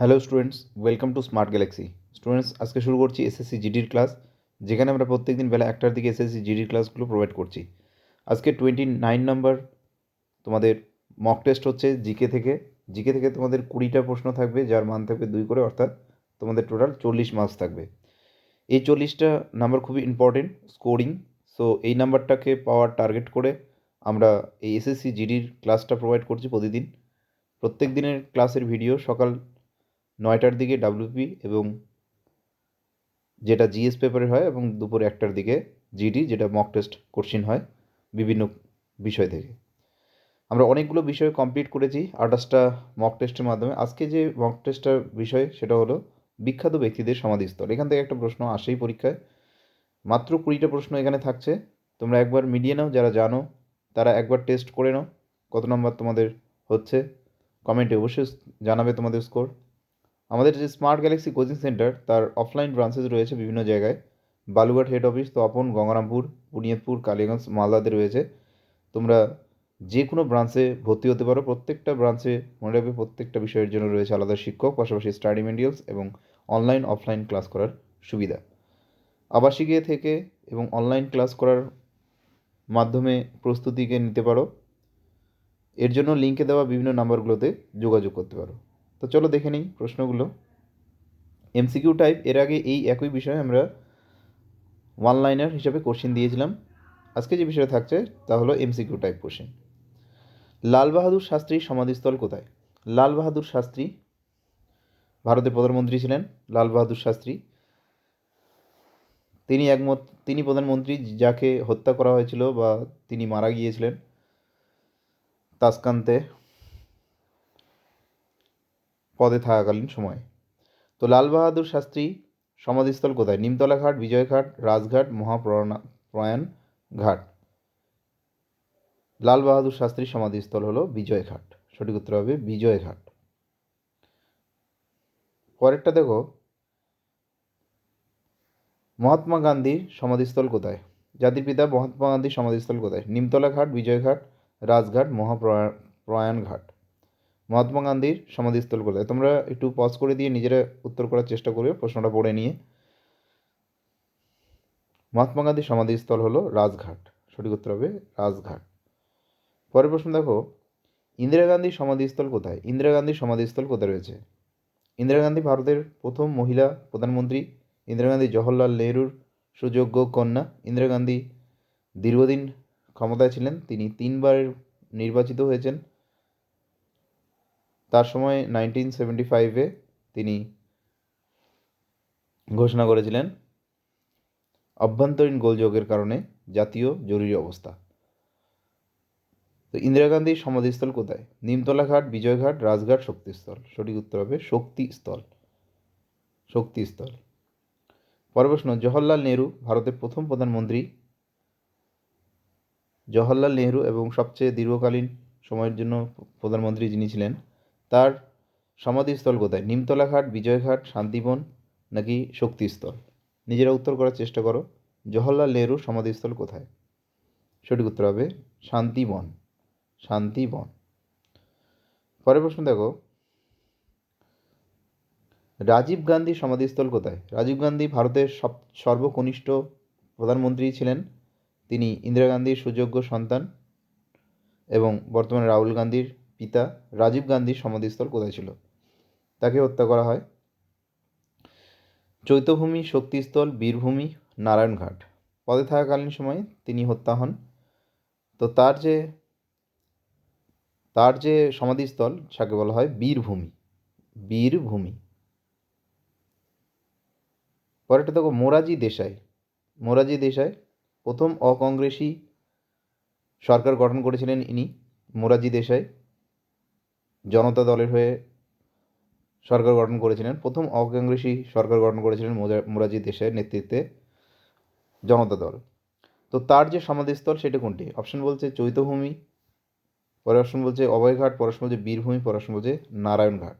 Hello students, welcome to smart galaxy. Students, আজকে শুরু করছি এসএসসি জিডির ক্লাস, যেখানে আমরা প্রত্যেকদিন বেলা একটার দিকে এসএসসি জিডির ক্লাসগুলো প্রোভাইড করছি। আজকে টোয়েন্টি নাইন নাম্বার তোমাদের মক টেস্ট হচ্ছে জিকে থেকে। জিকে থেকে তোমাদের কুড়িটা প্রশ্ন থাকবে, যার মান থাকবে দুই করে, অর্থাৎ তোমাদের টোটাল চল্লিশ মার্কস থাকবে। এই চল্লিশটা নাম্বার খুবই ইম্পর্টেন্ট স্কোরিং সো এই নাম্বারটাকে পাওয়ার টার্গেট করে আমরা এই এসএসসি জিডির ক্লাসটা প্রোভাইড করছি প্রতিদিন। প্রত্যেক দিনের ক্লাসের ভিডিও সকাল নয়টার দিকে ডাব্লিউপি এবং যেটা জিএস পেপারের হয় এবং দুপুর একটার দিকে জিডি যেটা মক টেস্ট কোশ্চিন হয় বিভিন্ন বিষয় থেকে। আমরা অনেকগুলো বিষয় কমপ্লিট করেছি আঠাশটা মক টেস্টের মাধ্যমে। আজকে যে মক টেস্টটার বিষয়, সেটা হলো বিখ্যাত ব্যক্তিদের সমাধিস্থল। এখান থেকে একটা প্রশ্ন আসেই পরীক্ষায়। মাত্র কুড়িটা প্রশ্ন এখানে থাকছে। তোমরা একবার মিলিয়ে নাও, যারা জানো, তারা একবার টেস্ট করে নাও। কত নম্বর তোমাদের হচ্ছে? কমেন্টে অবশ্যই জানাবে তোমাদের স্কোর আমাদের যে স্মার্ট গ্যালাক্সি কোচিং সেন্টার তার অফলাইন ব্রাঞ্চেস রয়েছে বিভিন্ন জায়গায়। বালুঘাট হেড অফিস তপন গঙ্গারামপুর বুনিয়াদপুর কালীগঞ্জ, মালদাতে রয়েছে। তোমরা যে কোনো ব্রাঞ্চে ভর্তি হতে পারো। প্রত্যেকটা ব্রাঞ্চে মনে রাখবে প্রত্যেকটা বিষয়ের জন্য রয়েছে আলাদা শিক্ষক, পাশাপাশি স্টাডি মেটেরিয়ালস এবং অনলাইন অফলাইন ক্লাস করার সুবিধা। আবাসিকে থেকে এবং অনলাইন ক্লাস করার মাধ্যমে প্রস্তুতিকে নিতে পারো। এর জন্য লিঙ্কে দেওয়া বিভিন্ন নাম্বারগুলোতে যোগাযোগ করতে পারো। তো চলো দেখে নিই প্রশ্নগুলো। এমসিকিউ টাইপের আগে এই একই বিষয়ে আমরা ওয়ান লাইনার হিসাবে কোশ্চেন দিয়েছিলাম। আজকে যে বিষয় থাকছে, তা হলো MCQ type question Lal Bahadur শাস্ত্রীর সমাধিস্থল কোথায়? লাল বাহাদুর শাস্ত্রী, ভারতের প্রধানমন্ত্রী ছিলেন লাল বাহাদুর শাস্ত্রী। তিনি একমত, তিনি প্রধানমন্ত্রী যাকে হত্যা করা হয়েছিল বা তিনি মারা গিয়েছিলেন, তাসকান্তে পদে থাকাকালীন সময়ে। তো লাল বাহাদুর শাস্ত্রী, সমাধিস্থল কোথায়? নিমতলা ঘাট বিজয়ঘাট, রাজঘাট মহাপ্রয়াণ ঘাট লাল বাহাদুর শাস্ত্রীর সমাধিস্থল হলো বিজয়ঘাট। সঠিক উত্তর হবে বিজয়ঘাট। পরেরটা দেখো। মহাত্মা গান্ধীর সমাধিস্থল কোথায়? জাতির পিতা মহাত্মা গান্ধীর সমাধিস্থল কোথায়? নিমতলা ঘাট বিজয়ঘাট, রাজঘাট মহাপ্রয়াণ ঘাট মহাত্মা গান্ধীর সমাধিস্থল কোথায় তোমরা একটু পজ করে দিয়ে নিজেরা উত্তর করার চেষ্টা করবে প্রশ্নটা পড়ে নিয়ে। মহাত্মা গান্ধীর সমাধিস্থল হলো রাজঘাট। সঠিক উত্তর হবে রাজঘাট। পরের প্রশ্ন দেখো, ইন্দিরা গান্ধীর সমাধিস্থল কোথায়? ইন্দিরা গান্ধীর সমাধিস্থল কোথায় রয়েছে? ইন্দিরা গান্ধী ভারতের প্রথম মহিলা প্রধানমন্ত্রী, ইন্দিরা গান্ধী জওহরলাল নেহরুর সুযোগ্য কন্যা, ইন্দিরা গান্ধী দীর্ঘদিন ক্ষমতায় ছিলেন, তিনি তিনবার নির্বাচিত হয়েছেন। তার সময় নাইনটিন সেভেন্টি ফাইভে তিনি ঘোষণা করেছিলেন অভ্যন্তরীণ গোলযোগের কারণে জাতীয় জরুরি অবস্থা। তো ইন্দিরা গান্ধীর সমাধিস্থল কোথায়? নিমতলা ঘাট বিজয়ঘাট, রাজঘাট শক্তিস্থল। সঠিক উত্তর হবে শক্তিস্থল। শক্তিস্থল। পরের প্রশ্ন, জওহরলাল নেহরু ভারতের প্রথম প্রধানমন্ত্রী। জওহরলাল নেহরু এবং সবচেয়ে দীর্ঘকালীন সময়ের জন্য প্রধানমন্ত্রী যিনি ছিলেন তার সমাধিস্থল কোথায়? নিমতলা ঘাট বিজয়ঘাট, শান্তিবন নাকি শক্তিস্থল? নিজেরা উত্তর করার চেষ্টা করো। জওহরলাল নেহরুর সমাধিস্থল কোথায়? সঠিক উত্তর হবে শান্তিবন। শান্তিবন। পরের প্রশ্ন দেখো। রাজীব গান্ধী সমাধিস্থল কোথায়? রাজীব গান্ধী ভারতের সব, সর্বকনিষ্ঠ প্রধানমন্ত্রী ছিলেন। তিনি ইন্দিরা গান্ধীর সুযোগ্য সন্তান এবং বর্তমানে রাহুল গান্ধীর পিতা রাজীব গান্ধীর সমাধিস্থল কোথায় ছিল? তাকে হত্যা করা হয় চৈত্যভূমি শক্তিস্থল বীরভূমি নারায়ণঘাট। পদে থাকাকালীন সময়ে তিনি হত্যা হন। তো তার যে তার যে সমাধিস্থল যাকে বলা হয় বীরভূমি বীরভূমি। পরেরটা দেখো মোরাজি দেশাই। মোরাজি দেশাই প্রথম অকংগ্রেসী সরকার গঠন করেছিলেন ইনি মোরাজি দেশাই। জনতা দলের হয়ে সরকার গঠন করেছিলেন। প্রথম অকংগ্রেসী সরকার গঠন করেছিলেন মোরাজি দেশের নেতৃত্বে জনতা দল। তো তার যে সমাধিস্থল সেটা কোনটি? অপশন বলছে চৈতভূমি পরের অপশন বলছে অভয়ঘাট পরের অপশন বলছে বীরভূমি পরের অপশন বলছে নারায়ণঘাট।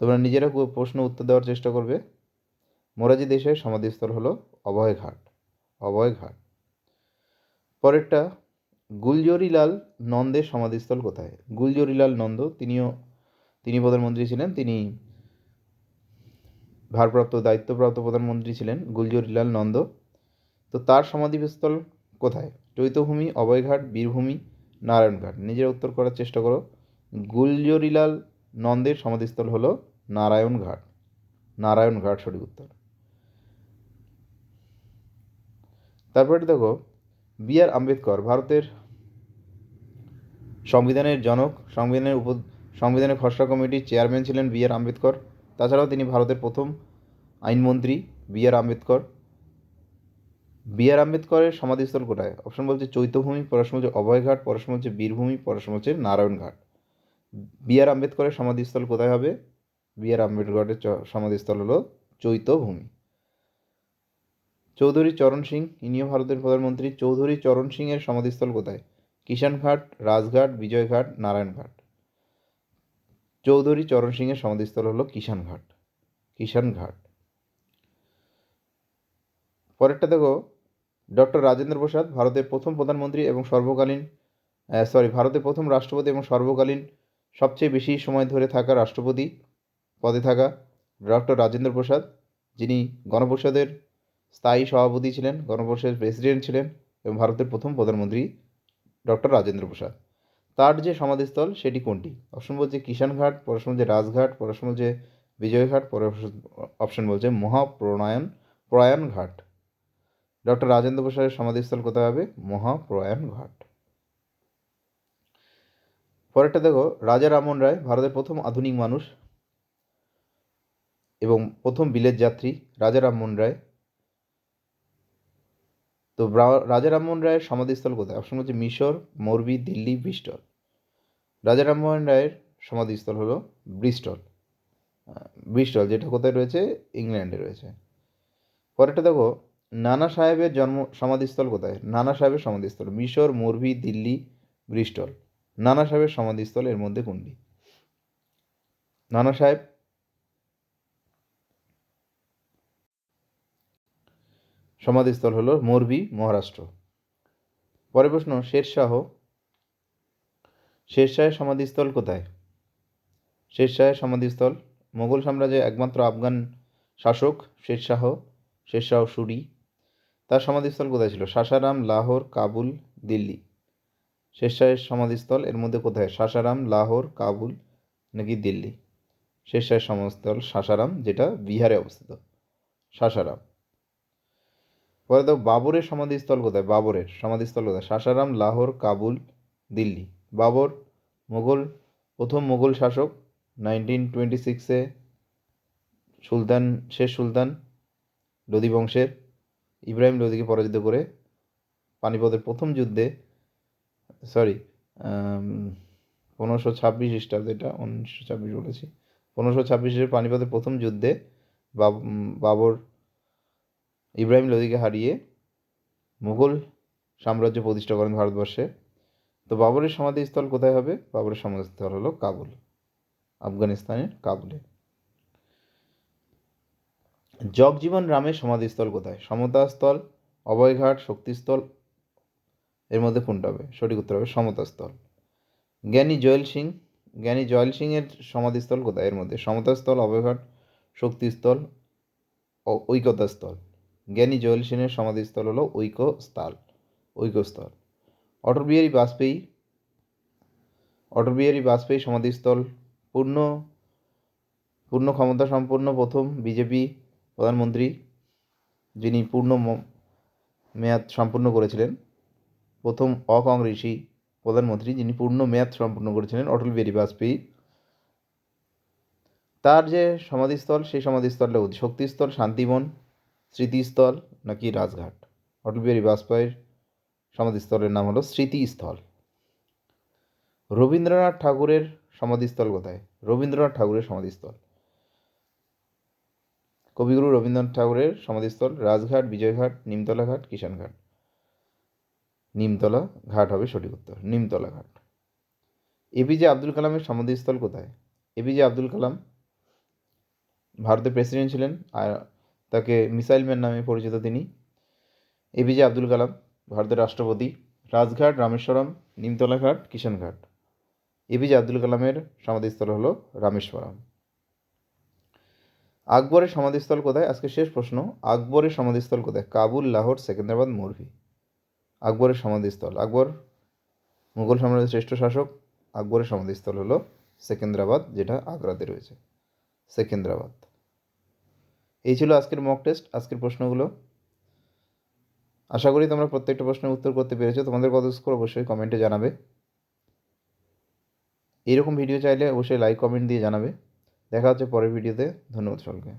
তোমরা নিজেরা প্রশ্ন উত্তর দেওয়ার চেষ্টা করবে। মোরাজি দেশের সমাধিস্থল হলো অভয়ঘাট অভয়ঘাট। পরেরটা গুলজরিলাল নন্দের সমাধিস্থল কোথায়? গুলজরিলাল নন্দ, তিনিও, তিনি প্রধানমন্ত্রী ছিলেন, তিনি ভারপ্রাপ্ত দায়িত্বপ্রাপ্ত প্রধানমন্ত্রী ছিলেন গুলজরিলাল নন্দ। তো তার সমাধিস্থল কোথায়? চৈতভূমি, অভয়ঘাট, বীরভূমি, নারায়ণঘাট। নিজের উত্তর করার চেষ্টা করো। গুলজরিলাল নন্দের সমাধিস্থল হলো নারায়ণঘাট। নারায়ণঘাট সঠিক উত্তর। তারপরে দেখো বি আর আম্বেদকর, ভারতের সংবিধানের জনক, সংবিধানের উপ, সংবিধানের খসড়া কমিটির চেয়ারম্যান ছিলেন বি আর আম্বেদকর। তাছাড়াও তিনি ভারতের প্রথম আইনমন্ত্রী B R Ambedkar. B R আম্বেদকরের সমাধিস্থল কোথায়? অপশন বলছে চৈত্যভূমি পরশম হচ্ছে অভয়ঘাট পরশম হচ্ছে বীরভূমি পরশম হচ্ছে নারায়ণঘাট। বি আর আম্বেদকরের সমাধিস্থল কোথায় হবে? বি আর আম্বেদকরের সমাধিস্থল হলো চৈত্যভূমি চৌধুরী চরণ সিং, ইনিও ভারতের প্রধানমন্ত্রী। চৌধুরী চরণ সিংয়ের সমাধিস্থল কোথায়? কিষানঘাট রাজঘাট বিজয়ঘাট নারায়ণঘাট চৌধুরী চরণ সিংয়ের সমাধিস্থল হলো কিষানঘাট কিষানঘাট পরেরটা দেখো, ডক্টর রাজেন্দ্র প্রসাদ, ভারতের প্রথম প্রধানমন্ত্রী এবং সর্বকালীন সরি ভারতের প্রথম রাষ্ট্রপতি এবং সর্বকালীন সবচেয়ে বেশি সময় ধরে থাকা রাষ্ট্রপতি পদে থাকা ডক্টর রাজেন্দ্র প্রসাদ, যিনি গণপরিষদের স্থায়ী সভাপতি ছিলেন, গণপরিষদের প্রেসিডেন্ট ছিলেন এবং ভারতের প্রথম প্রধানমন্ত্রী ডক্টর রাজেন্দ্র প্রসাদ। তার যে সমাধিস্থল, সেটি কোনটি? অপশন বলছে কিষানঘাট পরশন বলছে রাজঘাট, পরশন বলছে বিজয়ঘাট পর অপশন বলছে মহাপ্রণয়ন, প্রয়াণ ঘাট। ডক্টর রাজেন্দ্র প্রসাদের সমাধিস্থল কোথায় হবে? মহাপ্রয়াণ ঘাট। পরেরটা দেখো, রাজা রামমোহন রায়, ভারতের প্রথম আধুনিক মানুষ এবং প্রথম বিলেত যাত্রী, রাজা রামমোহন রায়। তো রাজা রামমোহন রায়ের সমাধিস্থল কোথায়? অপশন হচ্ছে মিশর, মোরবি, দিল্লি, ব্রিস্টল। রাজা রামমোহন রায়ের সমাধিস্থল হলো ব্রিস্টল। ব্রিস্টল যেটা কোথায় রয়েছে? ইংল্যান্ডে রয়েছে। পরেরটা দেখো, নানা সাহেবের জন্ম, সমাধিস্থল কোথায়? নানা সাহেবের সমাধিস্থল, মিশর, মোরবি, দিল্লি, ব্রিস্টল। নানা সাহেবের সমাধিস্থল এর মধ্যে কোনটি? নানা সাহেব সমাধিস্থল হলো মোরবি, মহারাষ্ট্র। পরের প্রশ্ন, শেরশাহ, শেরশাহের সমাধিস্থল কোথায়? শেরশাহের সমাধিস্থল মোগল সাম্রাজ্যের একমাত্র আফগান শাসক শেরশাহ শেরশাহ সুরি। তার সমাধিস্থল কোথায় ছিল? সাসারাম, লাহোর, কাবুল, দিল্লি। শেরশাহের সমাধিস্থল এর মধ্যে কোথায়? সাসারাম, লাহোর, কাবুল নাকি দিল্লি? শেরশাহের সমাধিস্থল সাসারাম, যেটা বিহারে অবস্থিত। সাসারাম। পরে তো বাবরের সমাধিস্থল কোথায়? বাবরের সমাধিস্থল কোথায়? সাসারাম, লাহোর, কাবুল, দিল্লি। বাবর মুঘল প্রথম মুঘল শাসক নাইনটিন টোয়েন্টি সিক্সে সুলতান, শেষ সুলতান লোদি বংশের, ইব্রাহিম লোদিকে পরাজিত করে পানিপথের প্রথম যুদ্ধে সরি পনেরোশো ছাব্বিশ খ্রিস্টাব্দে এটা, উনিশশো ছাব্বিশ বলেছি, পনেরোশো ছাব্বিশের পানিপথের প্রথম যুদ্ধে বাব- বাবর ইব্রাহিম লোদিকে হারিয়ে মুঘল সাম্রাজ্য প্রতিষ্ঠা করেন ভারতবর্ষে। তো বাবরের সমাধিস্থল কোথায় হবে? বাবরের সমাধিস্থল হলো কাবুল, আফগানিস্তানের কাবুলে। জগজীবন রামের সমাধিস্থল কোথায়? সমতাস্থল, অভয়ঘাট, শক্তিস্থল, এর মধ্যে কোনটা হবে? সঠিক উত্তর হবে সমতাস্থল। জ্ঞানী জয়েল সিং, জ্ঞানী জয়েল সিংয়ের সমাধিস্থল কোথায়? এর মধ্যে সমতাস্থল, অভয়ঘাট, শক্তিস্থল, ও- ঐকতাস্থল জ্ঞানী জয়েল সেনের সমাধিস্থল হলো ঐক্যস্থল ঐক্যস্থল। অটল বিহারী বাজপেয়ী, অটল বিহারী বাজপেয়ী সমাধিস্থল পূর্ণ পূর্ণ ক্ষমতা সম্পন্ন প্রথম বিজেপি প্রধানমন্ত্রী, যিনি পূর্ণ মেয়াদ সম্পূর্ণ করেছিলেন। প্রথম অকংগ্রেসী প্রধানমন্ত্রী, যিনি পূর্ণ মেয়াদ সম্পূর্ণ করেছিলেন অটল বিহারী বাজপেয়ী। তার যে সমাধিস্থল, সেই সমাধিস্থলটা শক্তিস্থল, শান্তিবন স্মৃতিস্থল নাকি রাজঘাট? অটল বিহারী বাজপেয়ীর সমাধিস্থলের নাম হলো স্মৃতিস্থল। রবীন্দ্রনাথ ঠাকুরের সমাধিস্থল কোথায়? রবীন্দ্রনাথ ঠাকুরের সমাধিস্থল। কবিগুরু রবীন্দ্রনাথ ঠাকুরের সমাধিস্থল রাজঘাট, বিজয়ঘাট, নিমতলা ঘাট কিষানঘাট নিমতলা ঘাট হবে সঠিক উত্তর, নিমতলা ঘাট। এপিজে আব্দুল কালামের সমাধিস্থল কোথায়? এপিজে আব্দুল কালাম ভারতের প্রেসিডেন্ট ছিলেন, আর তাকে মিসাইল ম্যান নামে পরিচিত তিনি। এপিজে আব্দুল কালাম, ভারতের রাষ্ট্রপতি। রাজঘাট, রামেশ্বরম নিমতলা ঘাট কিষানঘাট এপিজে আব্দুল কালামের সমাধিস্থল হলো রামেশ্বরম। আকবরের সমাধিস্থল কোথায়? আজকে শেষ প্রশ্ন, আকবরের সমাধিস্থল কোথায়? কাবুল, লাহোর, সেকেন্দ্রাবাদ, মোরভি। আকবরের সমাধিস্থল, আকবর মুঘল সাম্রাজ্যের শ্রেষ্ঠ শাসক। আকবরের সমাধিস্থল হলো সেকেন্দ্রাবাদ, যেটা আগ্রাতে রয়েছে। সেকেন্দ্রাবাদ। এই ছিল আজকের মক টেস্ট আজকের প্রশ্নগুলো। আশা করি তোমরা প্রত্যেকটা প্রশ্নের উত্তর করতে পেরেছ। তোমাদের কত স্কোর অবশ্যই কমেন্টে জানাবে। এইরকম ভিডিও চাইলে অবশ্যই লাইক কমেন্ট দিয়ে জানাবে। দেখা হচ্ছে পরের ভিডিওতে ধন্যবাদ সকলকে।